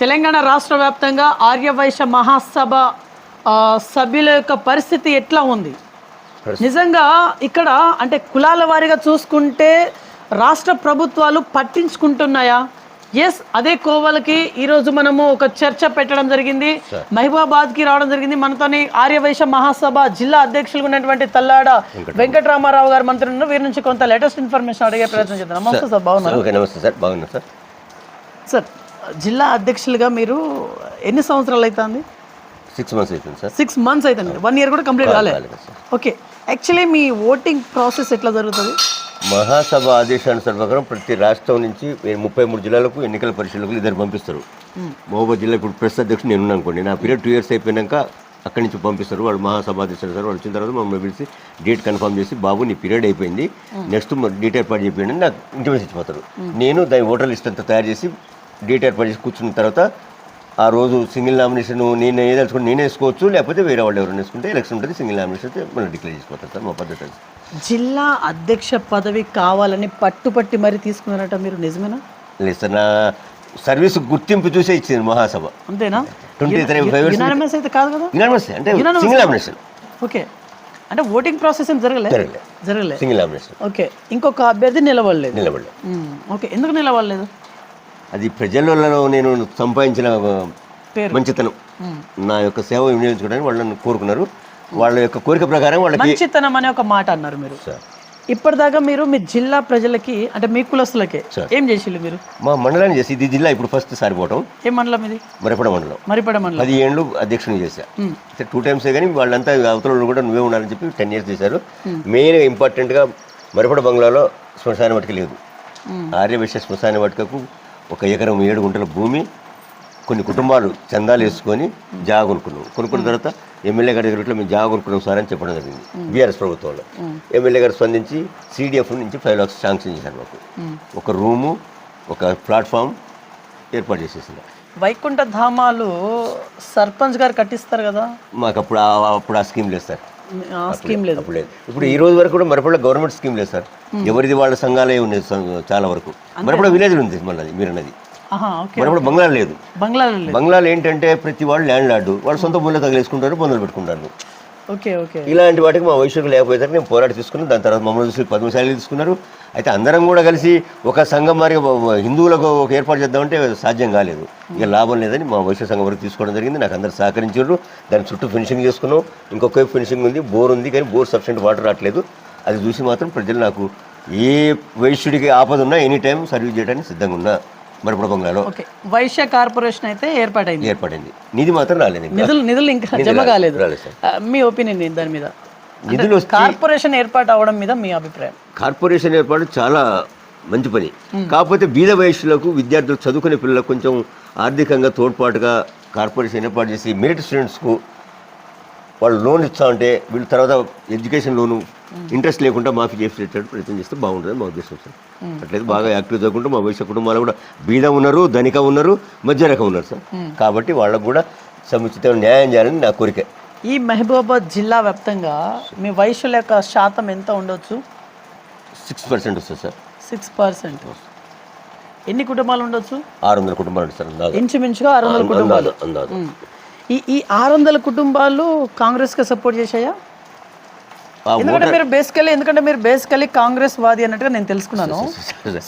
తెలంగాణ రాష్ట్ర వ్యాప్తంగా ఆర్యవైశ్య మహాసభ సభ్యుల యొక్క పరిస్థితి ఎట్లా ఉంది? నిజంగా ఇక్కడ అంటే కులాల వారీగా చూసుకుంటే రాష్ట్ర ప్రభుత్వాలు పట్టించుకుంటున్నాయా? ఎస్ అదే కోవలకి ఈరోజు మనము ఒక చర్చ పెట్టడం జరిగింది. మహిబాబాద్కి రావడం జరిగింది. మనతోని ఆర్యవైశ్య మహాసభ జిల్లా అధ్యక్షులుగా ఉన్నటువంటి తల్లాడ వెంకటరామారావు. గారు మంత్రి వీరి నుంచి కొంత లేటెస్ట్ ఇన్ఫర్మేషన్ అడిగే ప్రయత్నం చేద్దాం. నమస్తే సార్. బాగున్నారు? నమస్తే సార్. బాగున్నా సార్. సార్ జిల్లా అధ్యక్షులుగా మీరు ఎన్ని సంవత్సరాలు అవుతుంది? సిక్స్ మంత్స్ అవుతుంది సార్ సిక్స్ మంత్స్ అవుతుంది. వన్ ఇయర్ కూడా కంప్లీట్ కాలేదు సార్. ఓకే యాక్చువల్లీ మీ ఓటింగ్ ప్రాసెస్ ఎట్లా జరుగుతుంది? మహాసభ ఆదేశానుసార ప్రకారం ప్రతి రాష్ట్రం నుంచి ముప్పై మూడు జిల్లాలకు ఎన్నికల పరిశీలకులు ఇద్దరు పంపిస్తారు. మహబూబాద్ జిల్లా ఇప్పుడు ప్రెస్ అధ్యక్షుడు నేను అనుకోండి. నా పీరియడ్ టూ ఇయర్స్ అయిపోయాక అక్కడి నుంచి పంపిస్తారు. వాళ్ళు మహాసభ ఆదేశానుసారం వాళ్ళు వచ్చిన తర్వాత మమ్మల్ని పిలిచి డేట్ కన్ఫర్మ్ చేసి బాబు నీ పీరియడ్ అయిపోయింది. నెక్స్ట్ డేట్ ఏర్పాటు చేయండి అని నాకు ఇంటిమేషన్ ఇచ్చిపోతారు. నేను దాని ఓటర్ లిస్ట్ అంతా తయారు చేసి డేట్ ఏర్పాటు చేసి కూర్చున్న తర్వాత ఆ రోజు సింగిల్ నామినేషన్ నేను ఏదలుచుకుని నేనే వేసుకోవచ్చు లేకపోతే వేరే వాళ్ళు ఎవరైనా వేసుకుంటే ఎలక్షన్ ఉంటుంది సింగిల్ నామినేషన్ అయితే మనం డిక్లేర్ చేసుకోవచ్చు సార్ మా పద్ధతి అది. జిల్లా అధ్యక్ష పదవి కావాలని పట్టుపట్టి మరి తీసుకున్నారట మీరు నిజమేనా? లేదు సార్ నా సర్వీస్ గుర్తింపు చూసే ఇచ్చింది మహాసభ. అంతేనా? ట్వంటీ త్రీ ఫైవ్ యునానిమస్ అయితే కాదు కదా? యునానిమస్ అంటే. Single nomination. ఓకే. అంటే ఓటింగ్ ప్రాసెస్ ఏం జరగలే? జరగలే. జరగలే. Single nomination. ఓకే. ఇంకొక అభ్యర్థి నిలబడలేదు. నిలబడలేదు. ఓకే. ఎందుకు నిలబడలేదు? అది ప్రజలలో నేను సంపాదించిన. మంచితనం. నా యొక్క సేవ వినియోగించుకోవడానికి వాళ్ళని కోరుకున్నారు. వాళ్ళ యొక్క కోరిక ప్రకారం వాళ్ళకి మంచితనం అనే ఒక మాట అన్నారు మీరు. ఇప్పటిదాకా మీరు మీ జిల్లా ప్రజలకి అంటే మీ కులస్తులకే. ఏం చేసిళ్ళు మీరు? మా మండలాన్ని చేసి ఇది జిల్లా ఇప్పుడు ఫస్ట్ సారిపోవటం ఏ మండలం ఇది? మరిపడ మండలం. మరిపడ మండలం. పది ఏళ్ళు అధ్యక్షుని చేశా. మ్మ్. అయితే టూ టైమ్సే కానీ వాళ్ళంతా అవతల కూడా నువ్వే ఉండాలని చెప్పి టెన్ ఇయర్స్ చేశారు. మెయిన్గా ఇంపార్టెంట్గా మరిపడ బంగ్లాలో శ్మశాన వాటిక లేదు. ఆర్యవైశ్య శ్మశాన వాటికకు ఒక ఎకరం ఏడు గుంటల భూమి కొన్ని కుటుంబాలు చందాలు వేసుకొని జాగా కొనుక్కున్నాం. కొనుక్కున్న తర్వాత ఎమ్మెల్యే గారి దగ్గర మేము జాగా కొనుక్కున్నాం సార్ అని చెప్పడం జరిగింది. బీఆర్ఎస్ ప్రభుత్వంలో. ఎమ్మెల్యే గారు స్పందించి సీడీఎఫ్ నుంచి ఫైవ్ లాక్స్ శాంక్షన్ చేశారు మాకు. ఒక రూము ఒక ప్లాట్ఫామ్ ఏర్పాటు చేసేసింది. వైకుంఠ ధామాలు సర్పంచ్ గారు కట్టిస్తారు కదా? మాకు అప్పుడు అప్పుడు ఆ స్కీమ్ లేదు సార్. స్కీమ్ లేదు. అప్పుడు. లేదు ఇప్పుడు ఈ రోజు వరకు కూడా మరపడ గవర్నమెంట్ స్కీమ్ లేదు సార్. ఎవరిది వాళ్ళ సంఘాలే ఉన్నాయి చాలా వరకు. మరపడ విలేజ్ ఉంది మళ్ళీ మీరు అన్నది మరపడ బంగ్లా లేదు బంగ్లాలో లేదు. బంగ్లాలు ఏంటంటే ప్రతి వాళ్ళు ల్యాండ్ లార్డు వాళ్ళు సొంత భూమిలో తగిలేసుకుంటారు పొందలు పెట్టుకుంటారు. Okay okay. ఇలాంటి వాటికి మా వయసుకు లేకపోయేసరికి నేను పోరాట తీసుకుని దాని తర్వాత మమ్మల్ని చూసి పద్మశాలి తీసుకున్నారు. అయితే అందరం కూడా కలిసి ఒక సంఘం మరి హిందువులకు ఒక ఏర్పాటు చేద్దామంటే సాధ్యం కాలేదు. ఇక లాభం లేదని మా వైశ్య సంఘం వరకు తీసుకోవడం జరిగింది. నాకు అందరు సహకరించారు. దాని చుట్టూ ఫినిషింగ్ చేసుకున్నాం. ఇంకొక ఫినిషింగ్ ఉంది. బోర్ ఉంది కానీ బోర్ సఫిషియంట్ వాటర్ రావట్లేదు. అది చూసి మాత్రం ప్రజలు నాకు ఏ వైశ్యుడికి ఆపద ఉన్నా ఎనీ టైం సర్వీస్ చేయడానికి సిద్ధంగా ఉన్నా. మరిపడ బంగ్లాలో ఓకే. వైశ్య కార్పొరేషన్ అయితే ఏర్పాటైంది. ఏర్పడింది. నిధి మాత్రం రాలేదు. నిధులు నిధులు ఇంకా జమ కాలేదు. మీ ఒపీనియన్ దాని మీద? నిధులు కార్పొరేషన్ ఏర్పాటు అవడం మీద మీ అభిప్రాయం. కార్పొరేషన్ ఏర్పాటు చాలా మంచి పని. కాకపోతే బీద వయస్సులకు విద్యార్థులు చదువుకునే పిల్లలకు కొంచెం ఆర్థికంగా తోడ్పాటుగా కార్పొరేషన్ ఏర్పాటు చేసి మెరిట్ స్టూడెంట్స్కు వాళ్ళు లోన్ ఇస్తా ఉంటే వీళ్ళు తర్వాత ఎడ్యుకేషన్ లోను ఇంట్రెస్ట్ లేకుండా మాఫీ చేసేటట్టు ప్రయత్నం చేస్తే బాగుంటుంది మా ఉద్దేశం సార్. అట్లయితే బాగా యాక్టివ్ చదువుకుంటూ మా వయసు కుటుంబాలు కూడా బీద ఉన్నారు ధనిక ఉన్నారు మధ్య రకం ఉన్నారు సార్. కాబట్టి వాళ్ళకు కూడా సముచితమైన న్యాయం చేయాలని నా కోరిక. ఈ మహబూబాబాద్ జిల్లా వ్యాప్తంగా మీ వైశ్యుల యొక్క శాతం ఎంత ఉండొచ్చు? సిక్స్ పర్సెంట్ వస్తుంది సార్. Six percent. ఎన్ని కుటుంబాలు ఉండొచ్చు? ఆరు వందల కుటుంబాలు సార్ ఇంచుమించుగా ఆరు వందల కుటుంబాలు. అందాజు. ఈ ఈ ఆరు వందల కుటుంబాలు కాంగ్రెస్కి సపోర్ట్ చేశాయా? ఆ ఎందుకంటే మీరు బేసికలీ ఎందుకంటే మీరు బేసికలీ కాంగ్రెస్ వాది అన్నట్టుగా నేను తెలుసుకున్నాను.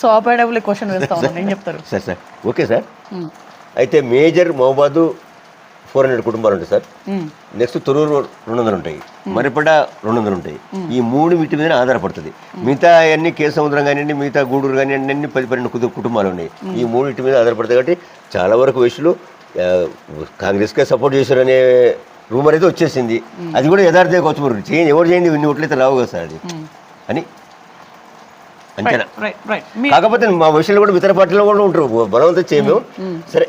సో ఆపరేటబుల్ క్వశ్చన్ వేస్తా ఉన్నాను ఏం చెప్తారు? Sir sir okay sir. అయితే మేజర్ మహబాదు ఫోర్ హండ్రెడ్ కుటుంబాలు ఉంటాయి సార్. నెక్స్ట్ తొరూరు రెండు వందలు ఉంటాయి మరిపడ రెండు వందలు ఉంటాయి. ఈ మూడు వీటి మీద ఆధారపడుతుంది. మిగతా అన్ని కేసు సముద్రం కానివ్వండి మిగతా గూడూరు కానివ్వండి అన్ని పది పన్నెండు కుటుంబాలు ఉన్నాయి. ఈ మూడు వీటి మీద ఆధారపడతాయి కాబట్టి చాలా వరకు వయసులు ఆ, కాంగ్రెస్కే సపోర్ట్ చేశారనే రూమర్ అయితే వచ్చేసింది. అది కూడా యథార్థమే కావచ్చు మరి చేంజ్ ఎవరు చేయండి ఇన్ని ఓట్లయితే రావు కదా సార్ అది. అని. అంతేనా? కాకపోతే మా విషయంలో కూడా ఇతర పార్టీలో కూడా ఉంటారు. బలవంతం చేయము సరే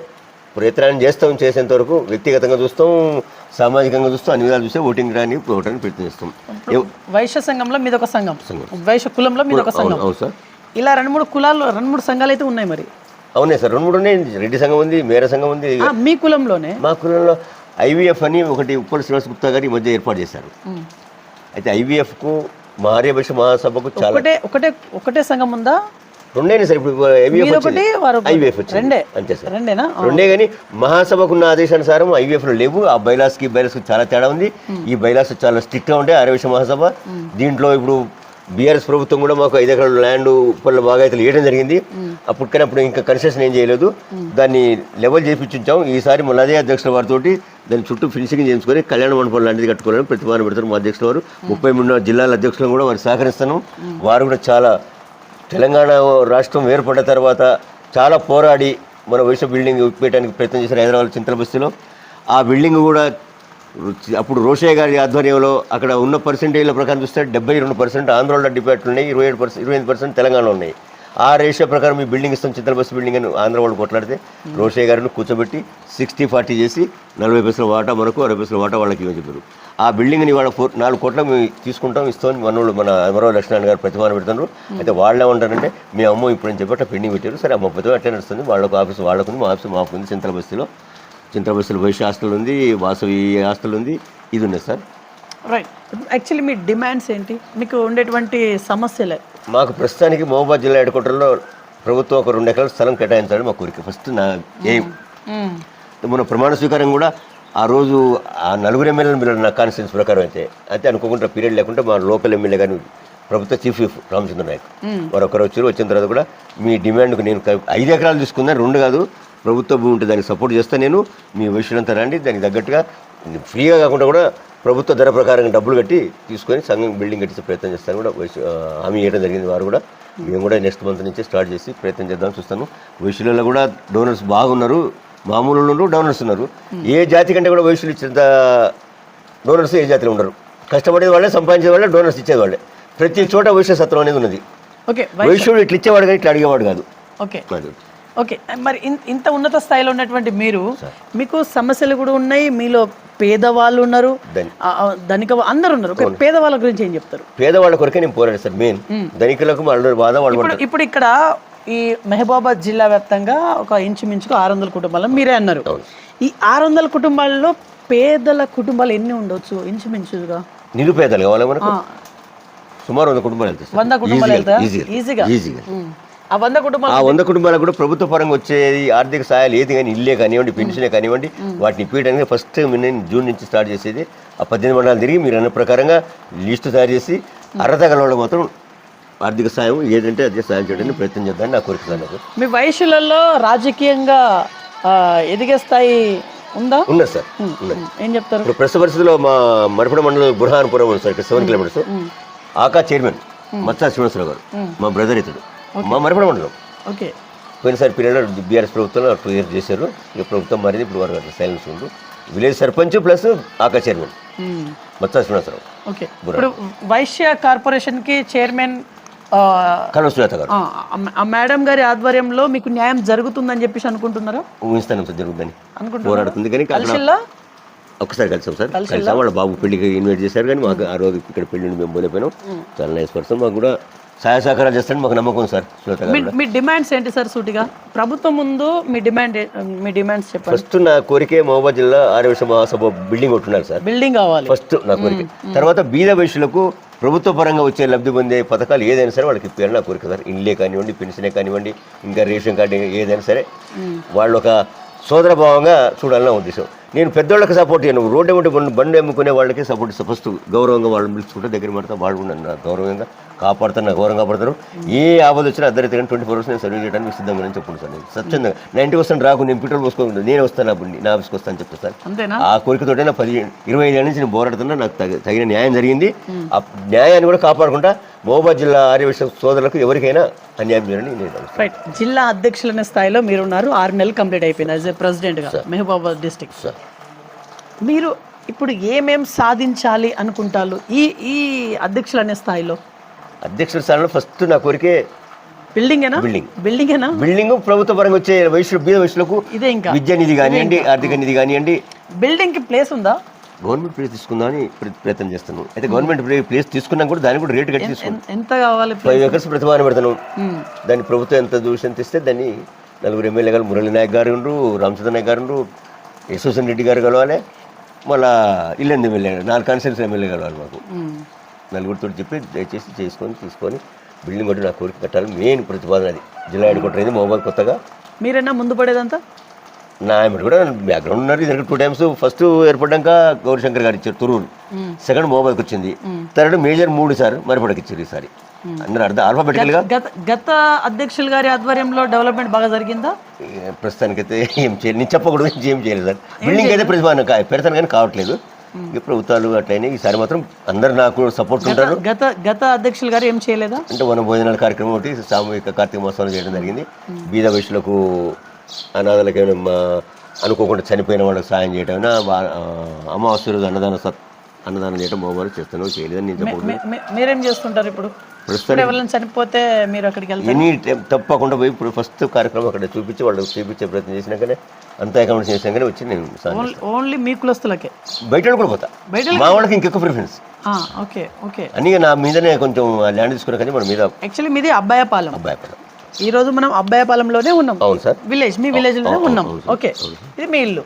ప్రయత్నాన్ని చేస్తాం చేసేంత వరకు వ్యక్తిగతంగా చూస్తాం సామాజికంగా చూస్తాం అన్ని విధాలు చూస్తే ఓటింగ్ రాని ఓటాన్ని ప్రయత్నం చేస్తాం. ఏ- వైశ్య సంఘంలో మీద ఒక సంఘం. వైశ్య కులంలో మీద ఒక సంఘం. ఇలా రెండు మూడు కులాలు రెండు మూడు సంఘాలు అయితే ఉన్నాయి మరి. అవునే సార్ రెండు మూడు ఉన్నాయి. రెడ్డి సంఘం ఉంది మేర సంఘం ఉంది. మీ కులంలోనే? మా కులంలో ఐవీఎఫ్ అని ఒకటి ఉప్పల్ శ్రీనివాస్ గుప్తా గారు ఈ మధ్య ఏర్పాటు చేశారు. అయితే ఐవీఎఫ్కు మా ఆర్యభాష మహాసభకు చాలా ఒకటే ఒకటే ఒకటే సంఘం ఉందా? రెండేనే సార్ ఇప్పుడు ఐవీఎఫ్ ఒకటి వారు ఒకటి. ఐవీఎఫ్ వచ్చింది. రెండే. అంతే సార్. రెండేనా? రెండే కానీ మహాసభకు ఉన్న ఆదేశానుసారం ఐవీఎఫ్లో లేవు. ఆ బైలాస్కి బైలాస్కి చాలా తేడా ఉంది. ఈ బైలాస్ చాలా స్ట్రిక్ట్గా ఉంటాయి ఆరవేశ మహాసభ దీంట్లో ఇప్పుడు బీఆర్ఎస్ ప్రభుత్వం కూడా మాకు ఐదు ఎకరాల ల్యాండ్ పనుల బాగాయితలు ఇవ్వడం జరిగింది. అప్పుడు కానీ అప్పుడు ఇంకా కన్సెషన్ ఏం చేయలేదు. దాన్ని లెవెల్ చేయించాం ఈసారి మళ్ళీ అదే అధ్యక్షుల వారితో దాని చుట్టూ ఫినిషింగ్ చేయించుకొని కళ్యాణ మండపం లాంటిది కట్టుకోవాలని ప్రతిపాదన పెడతారు మా అధ్యక్షుల వారు. ముప్పై మూడు జిల్లాల అధ్యక్షులను కూడా వారు సహకరిస్తాను. వారు కూడా చాలా తెలంగాణ రాష్ట్రం ఏర్పడ్డ తర్వాత చాలా పోరాడి మన వయసు బిల్డింగ్ పెట్టడానికి ప్రయత్నం చేశారు హైదరాబాద్ చింతల బస్తీలో. ఆ బిల్డింగ్ కూడా అప్పుడు రోషయ్య గారి ఆధ్వర్యంలో అక్కడ ఉన్న పర్సెంటేజ్ల ప్రకారం చూస్తే డెబ్బై రెండు పర్సెంట్ ఆంధ్రలో డిపార్ట్లు ఉన్నాయి ఇరవై ఏడు పర్సెంట్ ఇరవై ఐదు పర్సెంట్ తెలంగాణలో ఉన్నాయి. ఆ రేషియో ప్రకారం మీ బిల్డింగ్ ఇస్తాం చింతల బస్సు బిల్డింగ్ అని ఆంధ్ర వాళ్ళు కొట్లాడితే రోషయ్య గారిని కూర్చోబెట్టి సిక్స్టీ ఫార్టీ చేసి నలభై పైసల వాటా మనకు అరవై పైసల వాటా వాళ్ళకి ఇవ్వని చెప్పారు. ఆ బిల్డింగ్ని వాళ్ళ ఫోర్ నాలుగు కోట్ల మేము తీసుకుంటాం ఇస్తాం మనోళ్ళు మన అమరావతి లక్ష్మణ్ గారు ప్రతిమాన పెడుతున్నారు. అయితే వాళ్ళు ఏమంటారంటే మీ అమ్మ ఇప్పుడు అని చెప్పి అట్లా పెండింగ్ పెట్టారు. సరే అమ్మ ప్రతిమ అట్లే నడుస్తుంది. వాళ్ళకు ఆఫీస్ వాళ్ళకు మా ఆఫీస్ మాకు ఉంది చింతల బస్తీలో బస్తీలో భవిష్య హాస్టల్ ఉంది వాసవి హాస్టల్ ఉంది ఇది ఉంది సార్. రైట్ యాక్చువల్లీ మీ డిమాండ్స్ ఏంటి? మీకు ఉండేటువంటి సమస్యలే. మాకు ప్రస్తుతానికి మహబూబాద్ జిల్లా హెడ్ క్వార్టర్లో ప్రభుత్వం ఒక రెండు ఎకరాల స్థలం కేటాయించాలని మా కోరిక. ఫస్ట్ నా ఎయిమ్ మ్మ్. మన ప్రమాణ స్వీకారం కూడా ఆ రోజు ఆ నలుగురు ఎమ్మెల్యేలు మీరు నా కాన్స్టిట్యూన్స్ ప్రకారం అయితే అయితే అనుకోకుండా పీరియడ్ లేకుండా మా లోకల్ ఎమ్మెల్యే కానీ ప్రభుత్వ చీఫ్ రామచంద్ర నాయక్ వారు ఒకరు వచ్చారు. వచ్చిన తర్వాత కూడా మీ డిమాండ్కు నేను ఐదు ఎకరాలు తీసుకుందాను రెండు కాదు. ప్రభుత్వ భూమి ఉంటే దానికి సపోర్ట్ చేస్తాను నేను. మీ వయసులంతా రండి. దానికి తగ్గట్టుగా ఫ్రీగా కాకుండా కూడా ప్రభుత్వ ధర ప్రకారం డబ్బులు కట్టి తీసుకొని సంఘం బిల్డింగ్ కట్టించే ప్రయత్నం చేస్తాను కూడా. వయసు- హామీ ఇవ్వడం జరిగింది వారు కూడా. మేము కూడా నెక్స్ట్ మంత్ నుంచి స్టార్ట్ చేసి ప్రయత్నం చేద్దామని చూస్తాను. వయసులలో కూడా డోనర్స్ బాగున్నారు. మామూలు ఉన్నారు డోనర్స్ ఉన్నారు. ఏ జాతి కంటే కూడా వయసులు ఇచ్చేంత డోనర్స్ ఏ జాతిలో ఉండరు. కష్టపడేది వాళ్ళే సంపాదించే వాళ్ళే డోనర్స్ ఇచ్చేది వాళ్ళే. ప్రతి చోట వైశ్య సత్వం అనేది ఉన్నది. వైశ్యుడు ఇట్లా ఇచ్చేవాడు కానీ ఇట్లా అడిగేవాడు కాదు. ఓకే. ఓకే మరి ఇంత ఉన్నత స్థాయిలో ఉన్నటువంటి మీరు మీకు సమస్యలు కూడా ఉన్నాయి మీలో పేదవాళ్ళు ఉన్నారు ధనిక అందరు ఉన్నారు. పేదవాళ్ళ గురించి ఏం చెప్తారు? పేదవాళ్ళ కొరకే నేను పోరాడు సార్ మెయిన్. ధనికులకు బాధ వాళ్ళు ఇప్పుడు ఇక్కడ ఈ మహబూబాబాద్ జిల్లా వ్యాప్తంగా ఒక ఇంచుమించుకు ఆరు వందల కుటుంబాలు మీరే అన్నారు. ఈ ఆరు వందల కుటుంబాల్లో పేదల కుటుంబాలు ఎన్ని ఉండొచ్చు ఇంచుమించుగా? నిరుపేదలు కావాలి మనకు. సుమారు వంద కుటుంబాలు వెళ్తాయి. వంద కుటుంబాలు వెళ్తాయా? ఈజీగా ఈజీగా? ఆ వంద కుటుంబాలు ఆ వంద కుటుంబాలకు కూడా ప్రభుత్వ పరంగా వచ్చేది ఆర్థిక సహాయాలు ఏది కానీ ఇల్లే కానివ్వండి పెన్షనే కానివ్వండి వాటిని ఇప్పించడానికి ఫస్ట్ నేను జూన్ నుంచి స్టార్ట్ చేసేది. ఆ పద్దెనిమిది మండలాలు తిరిగి మీరు అన్న ప్రకారంగా లిస్టు తయారు చేసి అర్హత గల మాత్రం ఆర్థిక సాయం ఏదంటే అదే సాయం చేయడానికి ప్రయత్నం చేద్దామని నా కోరిక నాకు. మీ వయసులలో రాజకీయంగా ఎదిగే స్థాయి ఉందా? ఉన్నది సార్ ఏం చెప్తారు? ఇప్పుడు ప్రస్తుత పరిస్థితిలో మా మరపడ మండలం బుర్హాన్పురం ఉంది సార్ ఇక్కడ సెవెన్ కిలోమీటర్స్ ఆకా చైర్మన్ మత్సా శ్రీనివాసరావు గారు మా బ్రదర్ ఇతడు. మరపడ మండలం ఓకే. పోయినసారి పీరియడ్లో బీఆర్ఎస్ ప్రభుత్వంలో టూ ఇయర్స్ చేశారు. ఇక ప్రభుత్వం మారింది ఇప్పుడు వారు అట్లా సైలెన్స్ ఉంది. విలేజ్ సర్పంచ్ ప్లస్ ఆకా చైర్మన్. మత్సా శ్రీనివాసరావు ఓకే. ఇప్పుడు వైశ్య కార్పొరేషన్కి చైర్మన్ ఆ, కల్వ సుజాత గారు. ఆ, ఆ మేడం గారి ఆధ్వర్యంలో మీకు న్యాయం జరుగుతుందని చెప్పేసి అనుకుంటున్నారా? ఊహిస్తాను సార్ జరుగుతుందని పోరాడుతుంది కానీ ఒక్కసారి కలిసాం సార్. కలిసాం. వాళ్ళ బాబు పెళ్ళికి ఇన్వైట్ చేశారు కానీ మాకు ఆ రోజు ఇక్కడ పెళ్ళి మేము పోలేపోయినాం చాలా నైస్ పర్సన్ మాకు కూడా సహాయ సహకారాలు చేస్తారని మాకు నమ్మకం సార్ మీ మీ డిమాండ్స్ ఏంటి సార్ సూటిగా? ప్రభుత్వం ముందు మీ డిమాండ్ ఏ- మీ డిమాండ్స్ చెప్పండి. ఫస్ట్ నా కోరికే మహబూబాద్ జిల్లా ఆర్యవశ మహాసభ బిల్డింగ్ ఉంటున్నారు సార్. బిల్డింగ్ కావాలి. ఫస్ట్ నా కోరిక. తర్వాత బీద వయసులకు ప్రభుత్వ పరంగా వచ్చే లబ్ధి పొందే పథకాలు ఏదైనా సరే వాళ్ళకి ఇప్పారని నా కోరిక సార్. ఇల్లే కానివ్వండి పెన్షనే కానివ్వండి ఇంకా రేషన్ కార్డు ఏదైనా సరే వాళ్ళు ఒక సోదర భావంగా చూడాలని నా ఉద్దేశం. నేను పెద్దోళ్ళకి సపోర్ట్ చేయను రోడ్డు ఏమిటి బండి అమ్ముకునే వాళ్ళకి సపోర్ట్ ఫస్ట్ గౌరవంగా వాళ్ళని పిలుచుకుంటే దగ్గర పడతా వాళ్ళు నన్ను గౌరవంగా కాపాడుతారు నా గౌరవం కాపాడతారు ఏ ఆపద వచ్చినా అద్దరి తిరిగి ట్వంటీ ఫోర్ అవర్స్ నేను సర్వీస్ చేయడానికి సిద్ధంగా చెప్పుకుంటాను సార్ నేను. స్వచ్ఛందంగా నైంటీ పర్సెంట్ రాకు నేను పెట్రోల్ పోసుకోకుండా నేను వస్తాను నా బండి నా ఆఫీస్కి వస్తాను చెప్తాను సార్. అంతేనా? ఆ కోరికతోటే నా పది ఇరవై ఐదు ఏళ్ళ నుంచి నేను పోరాడుతున్నా. నాకు తగ- తగిన న్యాయం జరిగింది. ఆ న్యాయాన్ని కూడా కాపాడుకుంటా. మహబూబాద్ జిల్లా ఆర్యవేశ సోదరులకు ఎవరికైనా అన్యాయం చేయాలని నేను. రైట్ జిల్లా అధ్యక్షులనే స్థాయిలో మీరున్నారు. ఆరు నెలలు కంప్లీట్ అయిపోయింది యాజ్ ఏ ప్రెసిడెంట్గా మహబూబాబాద్ డిస్టిక్ సార్. మీరు ఇప్పుడు ఏమేం సాధించాలి అనుకుంటారు? ఈ ఈ అధ్యక్షులు అనే స్థాయిలో? అధ్యక్షుల స్థానంలో ఫస్ట్ నా కోరికే బిల్డింగేనా? బిల్డింగ్. బిల్డింగేనా? బిల్డింగ్ ప్రభుత్వ పరంగా వచ్చే వయసులు బీద వయసులకు ఇదే ఇంకా. విద్యా నిధి కానివ్వండి ఆర్థిక నిధి కానివ్వండి. బిల్డింగ్కి ప్లేస్ ఉందా? గవర్నమెంట్ ప్లేస్ తీసుకుందామని ప్ర- ప్రయత్నం చేస్తున్నాను అయితే గవర్నమెంట్ ప్లే- ప్లేస్ తీసుకున్నాం కూడా దాన్ని కూడా రేటు కట్టి తీసుకున్నాం ఎన్- ఎంత కావాలి ఫైవ్ ఎకర్స్ ప్రతిపాదన పెడతాను. దాన్ని ప్రభుత్వం ఎంత దూషణ తెస్తే దాన్ని నలుగురు ఎమ్మెల్యే గారు మురళీ నాయక్ గారు రామచంద్ర నాయక్ గారు ఉండ్రు యశ్వసన్ రెడ్డి గారు కలవాలి. మళ్ళా ఇల్లంది ఎమ్మెల్యే నాలుగు కాన్స్టిట్యూన్స్ ఎమ్మెల్యే కలవాలి మాకు. నలుగురితో చెప్పి దయచేసి చేసుకొని తీసుకొని బిల్డింగ్ ఒకటి నా కోరిక కట్టాలి. మెయిన్ ప్రతిపాదన అది. జిల్లా హెడ్ క్వార్టర్ అయింది మహబూబాద్ కొత్తగా. మీరైనా ముందు పడేదంతా? నా ఆమె కూడా బ్యాక్గ్రౌండ్ ఉన్నారు. ఇద్దరికి టూ టైమ్స్ ఫస్ట్ ఏర్పడ్డాక గౌరీశంకర్ గారు ఇచ్చారు తురూరు. సెకండ్ మహబూబాద్కి వచ్చింది. థర్డ్ మేజర్ మూడు సార్ మరిపడకి ఇచ్చారు ఈసారి. అందరూ అర్థం ఆల్ఫాబెటికల్గా గత గత అధ్యక్షులు గారి ఆధ్వర్యంలో డెవలప్మెంట్ బాగా జరిగిందా? ప్రస్తుతానికైతే ఏం చేయలేదు. నేను చెప్పకూడదు ఏం చేయలేదు సార్. బిల్డింగ్ అయితే ప్రతిపాదన కా- పెడతాను కానీ కావట్లేదు. ఈ ప్రభుత్వాలు అట్లయినా ఈసారి మాత్రం అందరు నాకు సపోర్ట్ ఉంటారు. గత గత అధ్యక్షులు గారు ఏం చేయలేదా? అంటే వన భోజనాల కార్యక్రమం ఒకటి సామూహిక కార్తీక మహోత్సవం చేయడం జరిగింది. బీద వయసులకు అనాథలకు ఏమైనా అనుకోకుండా చనిపోయిన వాళ్ళకి సాయం చేయడం అమావాస్య రోజు అన్నదాన సత్ అన్నదానం చేయడం మోబారు చేస్తాను చేయలేదని నేను చెప్పకూడదు. మీరేం చేస్తుంటారు ఇప్పుడు? ఎవరైనా చనిపోతే మీరు అక్కడికి వెళ్తారు? ఎనీ తప్పకుండా పోయి ఇప్పుడు ఫస్ట్ కార్యక్రమం అక్కడ చూపించి వాళ్ళకి చూపించే ప్రయత్నం చేసినాకనే అంతా అకౌంట్స్ చేసినాకనే వచ్చి నేను ఓన్లీ మీ కులస్తులకే? బయట కూడా పోతా. బయట మా వాళ్ళకి ఇంకెక్కువ ప్రిఫరెన్స్ ఓకే ఓకే. అన్నీ నా మీదనే కొంచెం ల్యాండ్ తీసుకున్నా కానీ మన మీద యాక్చువల్లీ మీది అబ్బాయపాలెం. అబ్బాయి పడ ఈ రోజు మనం అబ్బాయపాలెంలోనే ఉన్నాం. అవును సార్. విలేజ్ మీ విలేజ్లోనే ఉన్నాం. ఓకే. ఇది మీ ఇల్లు.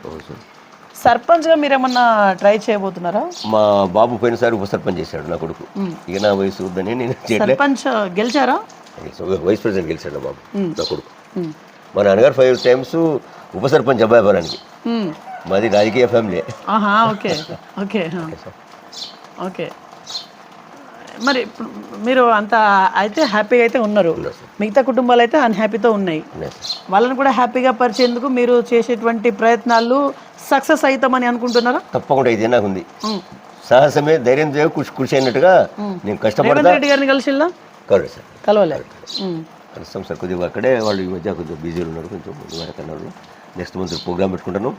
అవును సార్ సర్పంచ్గా మీరేమన్నా ట్రై చేయబోతున్నారా? మా బాబు పోయినసారి ఉప సర్పంచ్ చేశాడు నా కొడుకు. ఇక నా వయసు వద్దని నేను చేయట్లే. సర్పంచ్ గెలిచారా? వైస్ ప్రెసిడెంట్ గెలిచాడు నా బాబు నా కొడుకు. మ్. నాన్నగారు ఫైవ్ టైమ్స్ ఉప సర్పంచ్ అబ్బాయి. మాది రాజకీయ ఫ్యామిలీ. ఆహా ఓకే. ఓకే ఆ. ఓకే. మరి మీరు అంత అయితే హ్యాపీగా అయితే ఉన్నారు. మిగతా కుటుంబాలు అయితే అన్హ్యాపీతో ఉన్నాయి. వాళ్ళని కూడా హ్యాపీగా పరిచేందుకు మీరు చేసేటువంటి ప్రయత్నాలు సక్సెస్ అవుతామని అనుకుంటున్నారా? తప్పకుండా ఇదే నాకు ఉంది. సాహసమే ధైర్యం చేయ కృషి కృషి అయినట్టుగా నేను కష్టపడతా రెడ్డి గారిని కలిసిల్లా? Correct sir. కలుస్తాం సార్ కొద్దిగా అక్కడే వాళ్ళు ఈ మధ్య కొంచెం బిజీలు ఉన్నారు కొంచెం వరకన్నారు. నెక్స్ట్ మంత్ ప్రోగ్రామ్ పెట్టుకుంటాను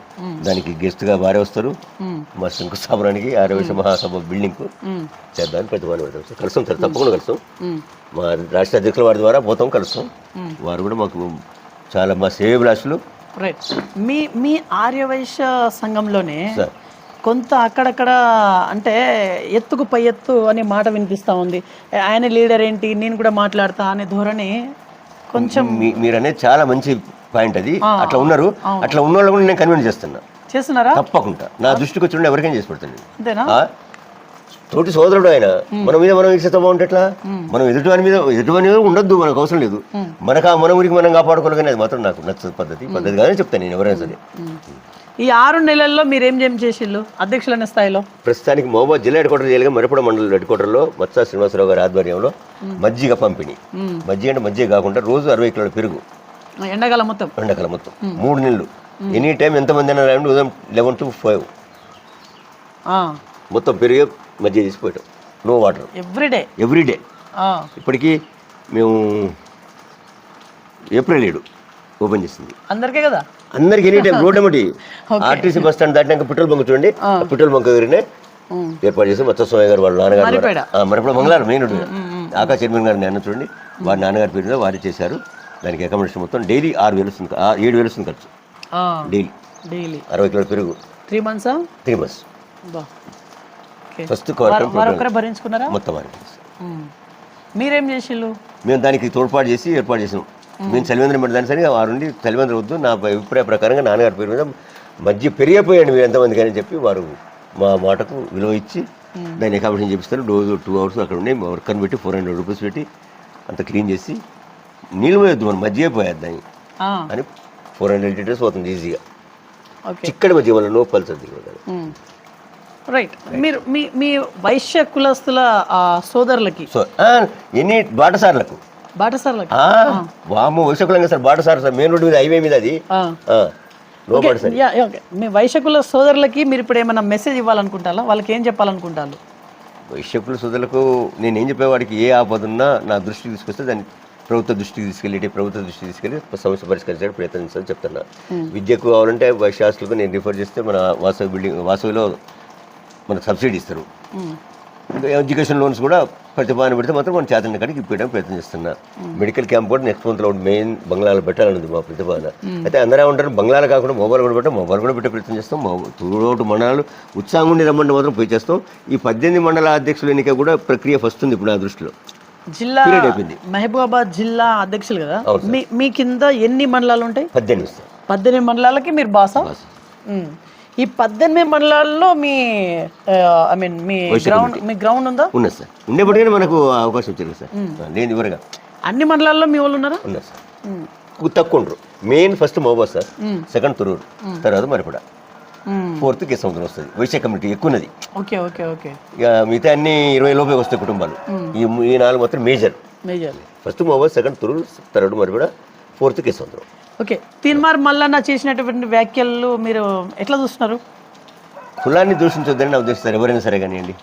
దానికి గెస్ట్గా వారే వస్తారు మ్. శంకుస్థాపనానికి ఆరవేశ మహాసభ మ్. చేద్దామని ప్రతిపాదన పెడతాం సార్ కలుస్తాం సార్ తప్పకుండా కలుస్తాం మ్. రాష్ట్ర అధ్యక్షుల వారి ద్వారా పోతాం కలుస్తాం వారు కూడా మాకు చాలా మా సేవభిలాషులు రైట్ మీ మీ ఆర్యవైశ్య సంఘంలోనే కొంత అక్కడక్కడ అంటే ఎత్తుకు పై ఎత్తు అనే మాట వినిపిస్తూ ఉంది ఆయన లీడర్ ఏంటి నేను కూడా మాట్లాడతా అనే ధోరణి కొంచెం మీ- మీరు అనేది చాలా మంచి పాయింట్ అది. అట్లా ఉన్నారు. అట్లా ఉన్న వాళ్ళు కూడా నేను కన్విన్స్ చేస్తున్నా. చేస్తున్నారా? తప్పకుండా. నా దృష్టికి వచ్చి ఉండే ఎవరికైనా చేసి పెడతాను? తోటి సోదరుడు ఆయన. మన మీద మనం ఈర్షత బాగుంటే ఎట్లా? మనం ఎదుటివాని మీద ఎదుటివాని ఉండొద్దు మనకు అవసరం లేదు. మనకు ఆ మన ఊరికి మనం కాపాడుకోవాలి అది మాత్రం నాకు నచ్చదు పద్ధతి. పద్ధతి కానీ చెప్తాను నేను ఎవరైనా సరే. ఈ ఆరు నెలల్లో మీరు ఏం ఏం చేసిళ్ళు అధ్యక్షులైన స్థాయిలో? ప్రస్తుతానికి మహబూబాద్ జిల్లా హెడ్ క్వార్టర్ చేయగా మరిపడ మండల హెడ్ క్వార్టర్లో మత్స శ్రీనివాసరావు గారి ఆధ్వర్యంలో మజ్జిగ పంపిణీ. మజ్జిగ అంటే మజ్జిగ కాకుండా రోజు అరవై కిలోల పెరుగు. ఎండాకాలం మొత్తం? ఎండాకాలం మొత్తం. మూడు నెలలు. ఎనీ టైం ఎంతమంది అయినా రండి ఉదయం లెవెన్ టు ఫైవ్. మొత్తం పెరిగే మజ్జిగ తీసిపోయాం no water. Everyday every day. ఆ, ఇప్పటికీ మేము ఏప్రిల్ ఏడు ఓపెన్ చేసింది. అందరికీ కదా? అందరికి ఎనీ టైం రోడ్ ఏమిటి ఆర్టీసీ బస్ స్టాండ్ దాటినాక పెట్రోల్ బంక్ చూడండి. పెట్రోల్ బంక్ దగ్గరనే. ఏర్పాటు చేసి మత్స్వామి గారు వాళ్ళ నాన్నగారు మరిపేడ. మంగళవారం మెయిన్ రోడ్డు. ఆకా చైర్మన్ గారు నాన్న చూడండి. వారి నాన్నగారి పేరు వారి చేశారు. దానికి అకామిడేషన్ మొత్తం డైలీ ఆరు వేలు వస్తుంది ఏడు వేలు వస్తుంది ఖర్చు. డైలీ డైలీ అరవై కిలోల పెరుగు. త్రీ మంత్సా త్రీ మంత్స్ ఫస్ట్ భరించుకున్నారా? మొత్తం. మీరేం చేసిళ్ళు? మేము దానికి తోడ్పాటు చేసి ఏర్పాటు చేసాం మేము. చలివేంద్రం పెట్టడానికి సరే వారు ఉండి చలివేంద్రం వద్దు నా అభిప్రాయ ప్రకారంగా నాన్నగారి పేరు మీద మధ్య పెరిగిపోయాడు మీరు ఎంతమంది కానీ చెప్పి వారు మా మాటకు విలువ ఇచ్చి దాన్ని అకామిడేషన్ చేపిస్తారు. రోజు టూ అవర్స్ అక్కడ ఉండి వర్కర్ని పెట్టి ఫోర్ హండ్రెడ్ రూపీస్ పెట్టి అంత క్లీన్ చేసి నీళ్ళు పోయొద్దు మనం మజ్జిగ పోయొద్దు దాన్ని. అని ఫోర్ హండ్రెడ్ లీటర్స్ పోతుంది ఈజీగా. చిక్కడి మజ్జిగ వల్ల నో ఉమ్. రైట్. మీరు మీ మీ వైశ్య కులస్తుల ఆ, సోదరులకి. సో ఎన్ని బాటసార్లకు? బాటసార్లకి? వాము వైశాఖలంగా సార్ బాటసార్ సార్ మెయిన్ రోడ్డు మీద హైవే మీద అది. మీ వైశ్యకుల సోదరులకి మీరు ఇప్పుడు ఏమైనా మెసేజ్ ఇవ్వాలనుకుంటారా? వాళ్ళకి ఏం చెప్పాలనుకుంటారు? వైశ్యకుల సోదరులకు నేను ఏం చెప్పేవాడికి ఏ ఆపద ఉన్నా నా దృష్టికి తీసుకొస్తే దాన్ని ప్రభుత్వ దృష్టికి తీసుకెళ్ళి ప్రభుత్వ దృష్టికి తీసుకెళ్ళి సమస్య పరిష్కరించడానికి ప్రయత్నించాలని చెప్తున్నా. విద్యకు కావాలంటే వైశ్యాసులకు నేను రిఫర్ చేస్తే మన వాసవి బిల్డింగ్ వాసవిలో మనకు సబ్సిడీ ఇస్తారు. ఎడ్యుకేషన్ లోన్స్ కూడా ప్రతిపాదన పెడితే మాత్రం మనం చేతన కాడికి ఇప్పించడానికి ప్రయత్నం చేస్తున్నా మెడికల్ క్యాంప్ కూడా నెక్స్ట్ మంత్లో మెయిన్ బంగ్లాలో పెట్టాలనుంది మా ప్రతిపాదన. అయితే అందరూ ఉంటారు బంగ్లాలు కాకుండా మొబైల్ కూడా పెట్టాం మొబైల్ కూడా పెట్టే ప్రయత్నం చేస్తాం. తూడోటు మండలాలు ఉత్సాహం ఉండి రమ్మంటే మాత్రం పోయి చేస్తాం. ఈ పద్దెనిమిది మండల అధ్యక్షుల ఎన్నిక కూడా ప్రక్రియ ఫస్ట్ ఉంది ఇప్పుడు నా దృష్టిలో. జిల్లా. మహబూబాబాద్ జిల్లా అధ్యక్షులు కదా? మీ మీ కింద ఎన్ని మండలాలు ఉంటాయి పద్దెనిమిది పద్దెనిమిది మండలాలకి మీరు బాసా. ఈ పద్దెనిమిది మండలాల్లో మీ ఐ మీన్ మీ గ్రౌండ్ మీ గ్రౌండ్ ఉందా? ఉన్నది సార్. ఉండేప్పటికీ మనకు అవకాశం వచ్చింది సార్. లేని వరగా అన్ని మండలాల్లో మీ వాళ్ళు ఉన్నారా? ఉన్నది సార్. తక్కువ ఉండరు. Main first Mahabad sir. Second Tururu తర్వాత మరిపడ. ఫోర్త్కి సముద్రం వస్తుంది. వైశ్య కమ్యూనిటీ ఎక్కువ ఉన్నది ఓకే ఓకే ఓకే. ఇక మిగతా అన్ని ఇరవై లోపే వస్తాయి కుటుంబాలు. ఈ ఈ నాలుగు మాత్రం major. Major. First Mahabad second Tururu third మరిపడ ఫోర్త్కి సముద్రం. ఓకే తీన్మార్ మల్లన్న చేసినటువంటి వ్యాఖ్యలు మీరు ఎట్లా చూస్తున్నారు? కులాన్ని దూషించొద్దని నా ఉద్దేశిస్తారు ఎవరైనా సరే కానివ్వండి.